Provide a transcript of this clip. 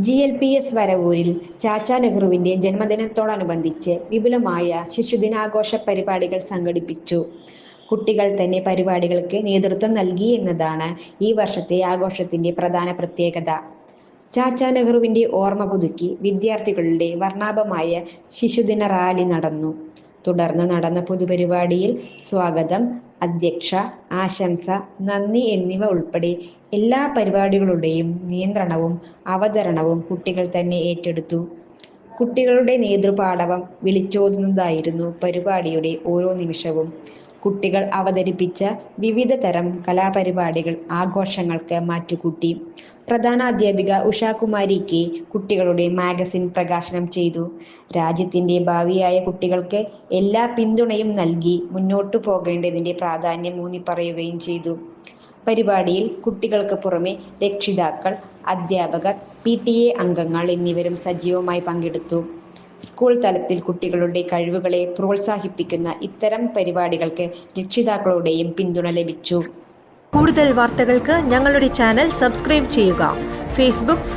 G L P S വരവൂരിൽ Chacha നെഹ്റുവിന്റെ ജന്മദിനത്തോടനുബന്ധിച്ച് വിപുലമായ ശിശുദിനാഘോഷ പരിപാടികൾ സംഘടിപ്പിച്ചു. കുട്ടികൾ തന്നെ പരിപാടികൾക്ക് നേതൃത്വം നൽകി എന്നതാണ് ഈ വർഷത്തെ ആഘോഷത്തിന്റെ പ്രധാന പ്രത്യേകത. ചാച്ചാ നെഹ്റുവിന്റെ ഓർമ്മ പുതുക്കി വിദ്യാർത്ഥികളുടെ വർണാഭമായ ശിശുദിന റാലി നടന്നു. തുടർന്ന് നടന്ന പൊതുപരിപാടിയിൽ സ്വാഗതം അധ്യക്ഷ ആശംസ നന്ദി എന്നിവ ഉൾപ്പെടെ എല്ലാ പരിപാടികളുടെയും നിയന്ത്രണവും അവതരണവും കുട്ടികൾ തന്നെ ഏറ്റെടുത്തു. കുട്ടികളുടെ നേതൃപാടവം വിളിച്ചോതുന്നതായിരുന്നു പരിപാടിയുടെ ഓരോ നിമിഷവും. കുട്ടികൾ അവതരിപ്പിച്ച വിവിധ തരം കലാപരിപാടികൾ ആഘോഷങ്ങൾക്ക് മാറ്റുകൂട്ടി. പ്രധാന അധ്യാപിക ഉഷാകുമാരി കെ കുട്ടികളുടെ മാഗസിൻ പ്രകാശനം ചെയ്തു. രാജ്യത്തിന്റെ ഭാവിയായ കുട്ടികൾക്ക് എല്ലാ പിന്തുണയും നൽകി മുന്നോട്ടു പോകേണ്ടതിന്റെ പ്രാധാന്യം ഊന്നി പറയുകയും ചെയ്തു. പരിപാടിയിൽ കുട്ടികൾക്ക് പുറമെ രക്ഷിതാക്കൾ അധ്യാപകർ പി ടി എ അംഗങ്ങൾ എന്നിവരും സജീവമായി പങ്കെടുത്തു. സ്കൂൾ തലത്തിൽ കുട്ടികളുടെ കഴിവുകളെ പ്രോത്സാഹിപ്പിക്കുന്ന ഇത്തരം പരിപാടികൾക്ക് രക്ഷിതാക്കളുടെയും പിന്തുണ ലഭിച്ചു. കൂടുതൽ വാർത്തകൾക്ക് ഞങ്ങളുടെ ചാനൽ സബ്സ്ക്രൈബ് ചെയ്യുക. ഫേസ്ബുക്ക്